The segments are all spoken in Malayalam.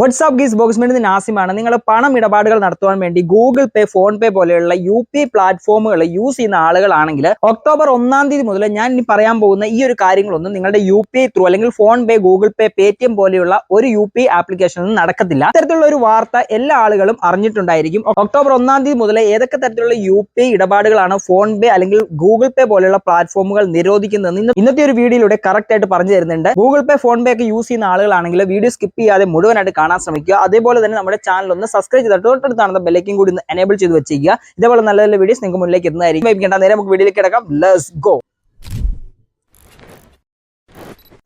വാട്സ്ആപ്പ് ഗീസ് ബോക്സ് മിനിറ്റ് നാസിമാണ്. നിങ്ങൾ പണം ഇടപാടുകൾ നടത്തുവാൻ വേണ്ടി ഗൂഗിൾ പേ ഫോൺ പേ പോലെയുള്ള യു പി പ്ലാറ്റ്ഫോമുകൾ യൂസ് ചെയ്യുന്ന ആളുകളാണെങ്കിൽ ഒക്ടോബർ ഒന്നാം തീയതി മുതൽ ഞാൻ ഇനി പറയാൻ പോകുന്ന ഈ ഒരു കാര്യങ്ങളൊന്നും നിങ്ങളുടെ യു പി ഐ ത്രൂ അല്ലെങ്കിൽ PhonePe Google Pay Paytm പോലെയുള്ള ഒരു യു പി ആപ്ലിക്കേഷനൊന്നും നടക്കത്തില്ല. ഇത്തരത്തിലുള്ള ഒരു വാർത്ത എല്ലാ ആളുകളും അറിഞ്ഞിട്ടുണ്ടായിരിക്കും. ഒക്ടോബർ ഒന്നാം തീയതി മുതൽ ഏതൊക്കെ തരത്തിലുള്ള യു പി ഇടപാടുകളാണ് ഫോൺ പേ അല്ലെങ്കിൽ ഗൂഗിൾ പേ പോലെയുള്ള പ്ലാറ്റ്ഫോമുകൾ നിരോധിക്കുന്നതെന്ന് ഇന്ന് ഇന്നത്തെ ഒരു വീഡിയോയിലൂടെ കറക്റ്റ് ആയിട്ട് പറഞ്ഞു തരുന്നുണ്ട്. ഗൂഗിൾ പേ ഫോൺ പേ ഒക്കെ യൂസ് ചെയ്യുന്ന ആളുകളാണെങ്കിൽ വീഡിയോ സ്കിപ്പ് ചെയ്യാതെ മുഴുവനായിട്ട് കാണാൻ ശ്രമിക്കുക. അതേപോലെ തന്നെ നമ്മുടെ ചാനൽ ഒന്ന് സബ്സ്ക്രൈബ് ചെയ്തിട്ട് തൊട്ടടുത്താണ് ബെല്ലൈക്കും കൂടി ഒന്ന് എനേബിൾ ചെയ്ത് വെച്ചിരിക്കുക. ഇതേപോലെ നല്ല നല്ല വീഡിയോസ് നിങ്ങൾക്ക് മുന്നിലേക്ക് എത്തുന്നതായിരിക്കും. നേരെ നമുക്ക് വീഡിയോയിലേക്ക് കിടക്കാം. ലെസ് ഗോ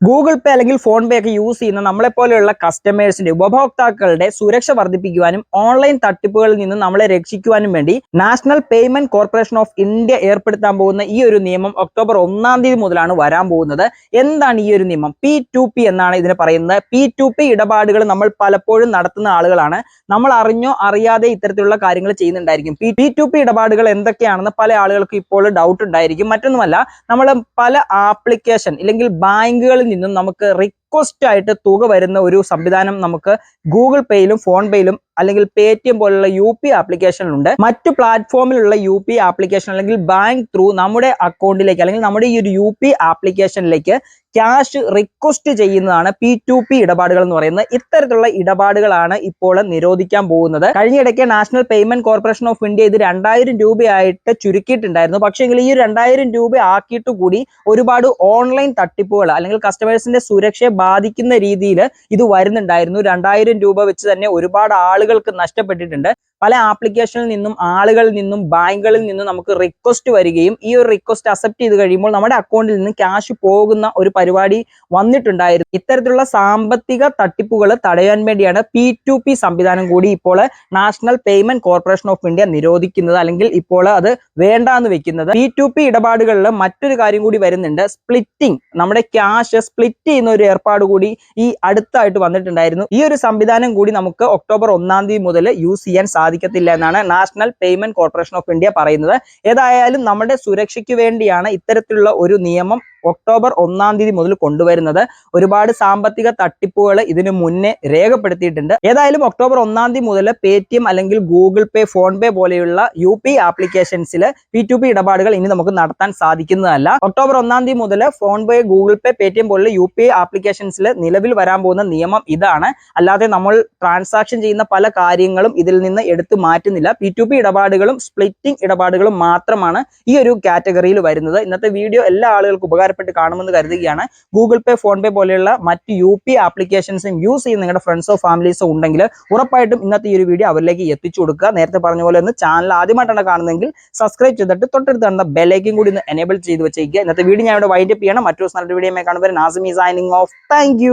ഗൂഗിൾ പേ അല്ലെങ്കിൽ ഫോൺ പേ ഒക്കെ യൂസ് ചെയ്യുന്ന നമ്മളെ പോലെയുള്ള കസ്റ്റമേഴ്സിന്റെ ഉപഭോക്താക്കളുടെ സുരക്ഷ വർദ്ധിപ്പിക്കുവാനും ഓൺലൈൻ തട്ടിപ്പുകളിൽ നിന്ന് നമ്മളെ രക്ഷിക്കുവാനും വേണ്ടി National Payment Corporation of India ഏർപ്പെടുത്താൻ പോകുന്ന ഈ ഒരു നിയമം ഒക്ടോബർ ഒന്നാം തീയതി മുതലാണ് വരാൻ പോകുന്നത്. എന്താണ് ഈ ഒരു നിയമം? പി ടു പി എന്നാണ് ഇതിന് പറയുന്നത്. പി ടു പി ഇടപാടുകൾ നമ്മൾ പലപ്പോഴും നടത്തുന്ന ആളുകളാണ്. നമ്മൾ അറിഞ്ഞോ അറിയാതെ ഇത്തരത്തിലുള്ള കാര്യങ്ങൾ ചെയ്യുന്നുണ്ടായിരിക്കും. പി ടു പി ഇടപാടുകൾ എന്തൊക്കെയാണെന്ന് പല ആളുകൾക്കും ഇപ്പോൾ ഡൗട്ട് ഉണ്ടായിരിക്കും. മറ്റൊന്നുമല്ല നമ്മൾ പല ആപ്ലിക്കേഷൻ ഇല്ലെങ്കിൽ ബാങ്കുകളിൽ നിന്നും നമുക്ക് റിക്വസ്റ്റ് ആയിട്ട് തുക വരുന്ന ഒരു സംവിധാനം നമുക്ക് ഗൂഗിൾ പേയിലും ഫോൺ പേയിലും അല്ലെങ്കിൽ പേ ടി എം പോലുള്ള യു പി ആപ്ലിക്കേഷനിലുണ്ട് മറ്റു പ്ലാറ്റ്ഫോമിലുള്ള യു പി ആപ്ലിക്കേഷൻ അല്ലെങ്കിൽ ബാങ്ക് ത്രൂ നമ്മുടെ അക്കൗണ്ടിലേക്ക് അല്ലെങ്കിൽ നമ്മുടെ ഈ ഒരു യു പി ആപ്ലിക്കേഷനിലേക്ക് ക്യാഷ് റിക്വസ്റ്റ് ചെയ്യുന്നതാണ് പി ടു പി ഇടപാടുകൾ എന്ന് പറയുന്നത്. ഇത്തരത്തിലുള്ള ഇടപാടുകളാണ് ഇപ്പോൾ നിരോധിക്കാൻ പോകുന്നത്. കഴിഞ്ഞിടയ്ക്ക് National Payment Corporation of India ഇത് രണ്ടായിരം രൂപയായിട്ട് ചുരുക്കിയിട്ടുണ്ടായിരുന്നു. പക്ഷേ ഈ രണ്ടായിരം രൂപ ആക്കിയിട്ട് കൂടി ഒരുപാട് ഓൺലൈൻ തട്ടിപ്പുകൾ അല്ലെങ്കിൽ കസ്റ്റമേഴ്സിന്റെ സുരക്ഷയെ ബാധിക്കുന്ന രീതിയിൽ ഇത് വരുന്നുണ്ടായിരുന്നു. രണ്ടായിരം രൂപ വെച്ച് തന്നെ ഒരുപാട് ആളുകൾക്ക് നഷ്ടപ്പെട്ടിട്ടുണ്ട്. പല ആപ്ലിക്കേഷനിൽ നിന്നും ആളുകളിൽ നിന്നും ബാങ്കുകളിൽ നിന്നും നമുക്ക് റിക്വസ്റ്റ് വരികയും ഈ ഒരു റിക്വസ്റ്റ് അക്സെപ്റ്റ് ചെയ്ത് കഴിയുമ്പോൾ നമ്മുടെ അക്കൗണ്ടിൽ നിന്ന് ക്യാഷ് പോകുന്ന ഒരു പരിപാടി വന്നിട്ടുണ്ടായിരുന്നു. ഇത്തരത്തിലുള്ള സാമ്പത്തിക തട്ടിപ്പുകൾ തടയാൻ വേണ്ടിയാണ് പി ടു പി സംവിധാനം കൂടി ഇപ്പോൾ National Payment Corporation of India നിരോധിക്കുന്നത് അല്ലെങ്കിൽ ഇപ്പോൾ അത് വേണ്ടാന്ന് വെക്കുന്നത്. പി ടു പി ഇടപാടുകളിൽ മറ്റൊരു കാര്യം കൂടി വരുന്നുണ്ട്. സ്പ്ലിറ്റിംഗ് നമ്മുടെ ക്യാഷ് സ്പ്ലിറ്റ് ചെയ്യുന്ന ഒരു ഏർപ്പാട് കൂടി ഈ അടുത്തായിട്ട് വന്നിട്ടുണ്ടായിരുന്നു. ഈ ഒരു സംവിധാനം കൂടി നമുക്ക് ഒക്ടോബർ ഒന്നാം തീയതി മുതൽ യൂസ് ചെയ്യാൻ സാധിക്കത്തില്ല എന്നാണ് National Payment Corporation of India പറയുന്നത്. ഏതായാലും നമ്മുടെ സുരക്ഷയ്ക്ക് വേണ്ടിയാണ് ഇത്തരത്തിലുള്ള ഒരു നിയമം ഒക്ടോബർ ഒന്നാം തീയതി മുതൽ കൊണ്ടുവരുന്നത്. ഒരുപാട് സാമ്പത്തിക തട്ടിപ്പുകൾ ഇതിനു മുന്നേ രേഖപ്പെടുത്തിയിട്ടുണ്ട്. ഏതായാലും ഒക്ടോബർ ഒന്നാം തീയതി മുതൽ പേ അല്ലെങ്കിൽ ഗൂഗിൾ പേ ഫോൺ പേ പോലെയുള്ള യു പി ആപ്ലിക്കേഷൻസിൽ പി ടു പി ഇടപാടുകൾ ഇനി നമുക്ക് നടത്താൻ സാധിക്കുന്നതല്ല. ഒക്ടോബർ ഒന്നാം തീയതി മുതൽ PhonePe Google Pay Paytm പോലുള്ള യു പി ആപ്ലിക്കേഷൻസിൽ നിലവിൽ വരാൻ പോകുന്ന നിയമം ഇതാണ്. അല്ലാതെ നമ്മൾ ട്രാൻസാക്ഷൻ ചെയ്യുന്ന പല കാര്യങ്ങളും ഇതിൽ നിന്ന് എടുത്തു മാറ്റുന്നില്ല. പി ടു പി ഇടപാടുകളും സ്പ്ലിറ്റിംഗ് ഇടപാടുകളും മാത്രമാണ് ഈ ഒരു കാറ്റഗറിയിൽ വരുന്നത്. ഇന്നത്തെ വീഡിയോ എല്ലാ ആളുകൾക്കും ഉപകാരപ്പെട്ട് കാണുമെന്ന് കരുതുകയാണ്. ഗൂഗിൾ പേ ഫോൺ പേ പോലെയുള്ള മറ്റ് യു പി ആപ്ലിക്കേഷൻസും യൂസ് ചെയ്യുന്ന നിങ്ങളുടെ ഫ്രണ്ട്സോ ഫാമിലീസോ ഉണ്ടെങ്കിൽ ഉറപ്പായിട്ടും ഇന്നത്തെ ഈ ഒരു വീഡിയോ അവരിലേക്ക് എത്തിച്ചു കൊടുക്കുക. നേരത്തെ പറഞ്ഞ പോലെ ഒന്ന് ചാനൽ ആദ്യമായിട്ടാണ് കാണുന്നതെങ്കിൽ സബ്സ്ക്രൈബ് ചെയ്തിട്ട് തൊട്ടടുത്ത് കാണുന്ന ബെലേക്കും കൂടി ഒന്ന് എനേബിൾ ചെയ്ത് വെച്ചേക്കുക. ഇന്നത്തെ വീഡിയോ ഞാൻ ഇവിടെ വൈൻഡപ്പ് ചെയ്യണം. മറ്റൊരു നല്ല വീഡിയോ കാണുമ്പോൾ നാസിമി സൈനിങ് ഓഫ്. താങ്ക്